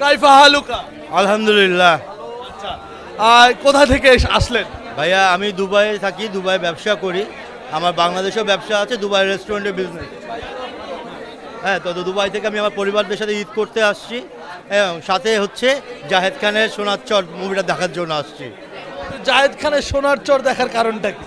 কাইফা হালুকা। আলহামদুলিল্লাহ। আচ্ছা আর কোথা থেকে এস- আসলেন? ভাইয়া আমি দুবাইয়ে থাকি দুবাই ব্যবসা করি। আমার বাংলাদেশেও ব্যবসা আছে দুবাই রেস্টুরেন্টের বিজনেস হ্যাঁ তো তো দুবাই থেকে আমি আমার পরিবারদের সাথে ঈদ করতে আসছি। এবং সাথে হচ্ছে জাহেদ খানের সোনার চর মুভিটা দেখার জন্য আসছি। জায়েদ খানের সোনার চর দেখার কারণটা কি?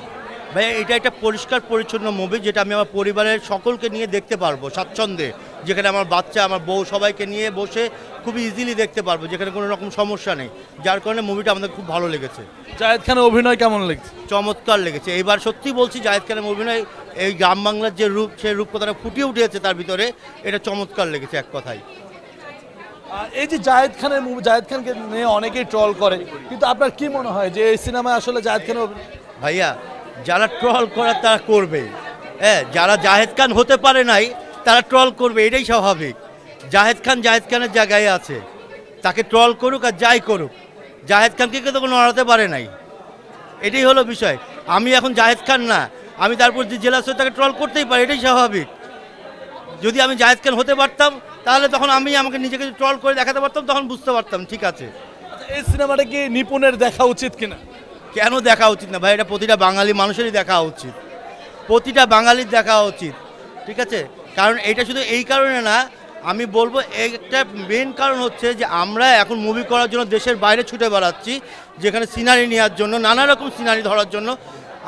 ভাইয়া এটা একটা পরিষ্কার পরিচ্ছন্ন মুভি যেটা আমি আমার পরিবারের সকলকে নিয়ে দেখতে পারব স্বাচ্ছন্দ্যে। যেখানে আমার বাচ্চা আমার বউ সবাইকে নিয়ে বসে খুব ইজিলি দেখতে পারব যেখানে কোনো রকম সমস্যা নেই। যার কারণে মুভিটা আমাদের খুব ভালো লেগেছে। জায়েদ খানের অভিনয় কেমন লেগেছে? চমৎকার লেগেছে। এবার সত্যি বলছি জাহেদ খানের অভিনয় এই গ্রাম বাংলার যে রূপ সেই রূপকথাটা ফুটিয়ে উঠেছে তার ভিতরে এটা চমৎকার লেগেছে এক কথায়। এই যে জায়েদ খানের মুভি জায়েদ খানকে নিয়ে অনেকেই ট্রল করে কিন্তু আপনার কি মনে হয় যে এই সিনেমায় আসলে জায়েদ খানের ভাইয়া যারা ট্রল করার তারা করবে হ্যাঁ যারা জাহেদ খান হতে পারে নাই তারা ট্রল করবে এটাই স্বাভাবিক। জাহেদ খান জাহেদ খানের জায়গায় আছে। তাকে ট্রল করুক আর যাই করুক জাহেদ খানকে কিন্তু কোনো নড়াতে পারে নাই। এটাই হলো বিষয়। আমি এখন জাহেদ খান না আমি তারপর যে জেলা তাকে ট্রল করতেই পারি এটাই স্বাভাবিক। যদি আমি জাহেদ খান হতে পারতাম তাহলে তখন আমি আমাকে নিজেকে ট্রল করে দেখাতে পারতাম তখন বুঝতে পারতাম ঠিক আছে। আচ্ছা, এই সিনেমাটা কি নিপুণের দেখা উচিত কিনা? কেন দেখা উচিত না? ভাই এটা প্রতিটা বাঙালি মানুষেরই দেখা উচিত। প্রতিটা বাঙালির দেখা উচিত ঠিক আছে? কারণ এটা শুধু এই কারণে না, আমি বলব একটা মেন কারণ হচ্ছে যে আমরা এখন মুভি করার জন্য দেশের বাইরে ছুটে বেড়াচ্ছি, যেখানে সিনারি নেওয়ার জন্য, নানা রকম সিনারি ধরার জন্য।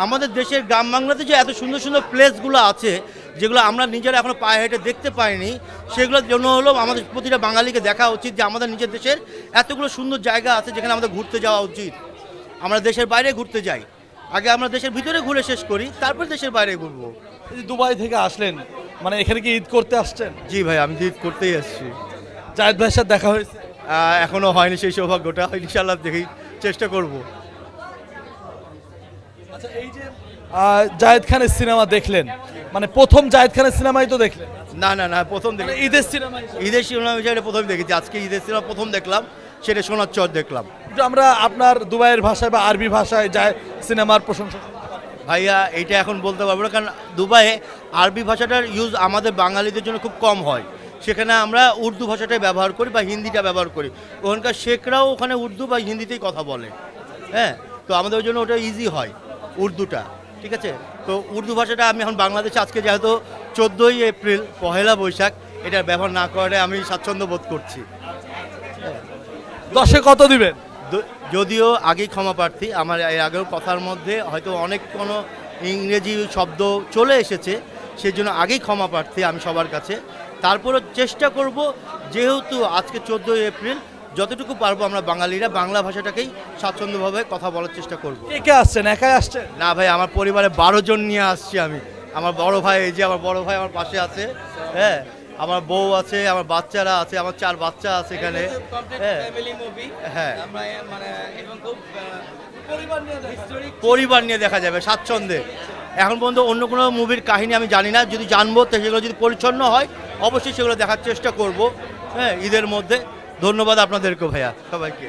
আমাদের দেশের গ্রাম বাংলাতে যে এত সুন্দর সুন্দর প্লেসগুলো আছে, যেগুলো আমরা নিজেরা এখনও পায়ে হেঁটে দেখতে পাইনি, সেগুলোর জন্য হলো আমাদের প্রতিটা বাঙালিকে দেখা উচিত যে আমাদের নিজের দেশের এতগুলো সুন্দর জায়গা আছে যেখানে আমাদের ঘুরতে যাওয়া উচিত। আমরা দেশের বাইরে ঘুরতে যাই। আগে আমরা দেশের ভিতরে ঘুরে শেষ করি, তারপর দেশের বাইরে ঘুরবো। দুবাই থেকে আসলেন মানে এখানে কি ঈদ করতে আসছেন? জি ভাই আমি ঈদ করতেই আসছি। জায়েদ ভাইয়ের সাথে দেখা হয়েছে? আহ, এখনও হয়নি সেই সৌভাগ্যটা। ইনশাল্লাহ দেখি চেষ্টা করব। আচ্ছা এই যে আহ, জায়েদ খানের সিনেমা দেখলেন। মানে প্রথম জায়েদ খানের সিনেমাই তো দেখলেন? না না না প্রথম মানে দেখি ঈদের সিনেমা ঈদের সিনেমা বিষয়টা প্রথম দেখেছি। আজকে ঈদের সিনেমা প্রথম দেখলাম সেটা সোনার চর দেখলাম। আমরা আপনার দুবাইয়ের ভাষায় বা আরবি ভাষায় যায় সিনেমার প্রশংসা। ভাইয়া, এটা এখন বলতে পারব না, কারণ দুবাইয়ে আরবি ভাষাটার ইউজ আমাদের বাঙালিদের জন্য খুব কম হয়। সেখানে আমরা উর্দু ভাষাটাই ব্যবহার করি বা হিন্দিটা ব্যবহার করি। ওখানকার শেখরাও ওখানে উর্দু বা হিন্দিতেই কথা বলে। হ্যাঁ? তো আমাদের জন্য ওটা ইজি হয়, উর্দুটা, ঠিক আছে? তো উর্দু ভাষাটা আমি এখন বাংলাদেশে আজকে যেহেতু চোদ্দোই এপ্রিল, পহেলা বৈশাখ, এটার ব্যবহার না করে আমি স্বাচ্ছন্দ্য বোধ করছি। দশে কত দিবেন? যদিও আগেই ক্ষমা প্রার্থী আমার এর আগেও কথার মধ্যে হয়তো অনেক কোনো ইংরেজি শব্দ চলে এসেছে সেই জন্য আগেই ক্ষমা প্রার্থী আমি সবার কাছে। তারপরে চেষ্টা করব যেহেতু আজকে চোদ্দোই এপ্রিল যতটুকু পারব আমরা বাঙালিরা বাংলা ভাষাটাকেই স্বাচ্ছন্দ্যভাবে কথা বলার চেষ্টা করব। কে কে আসছেন? একাই আসছেন? না ভাই আমার পরিবারে বারো জন নিয়ে আসছি আমি। আমার বড় ভাই এই যে আমার বড় ভাই আমার পাশে আছে হ্যাঁ? আমার বউ আছে আমার বাচ্চারা আছে আমার চার বাচ্চা আছে এখানে। হ্যাঁ। ফ্যামিলি মুভি হ্যাঁ। আমরা মানে এবং খুব হিস্টোরিক পরিবার নিয়ে দেখা। যাবে স্বাচ্ছন্দ্যে। এখন পর্যন্ত অন্য কোনো মুভির কাহিনী আমি জানি না। যদি জানব তো সেগুলো যদি পরিচ্ছন্ন হয় অবশ্যই সেগুলো দেখার চেষ্টা করব। হ্যাঁ ঈদের মধ্যে। ধন্যবাদ আপনাদেরকে ভাইয়া সবাইকে।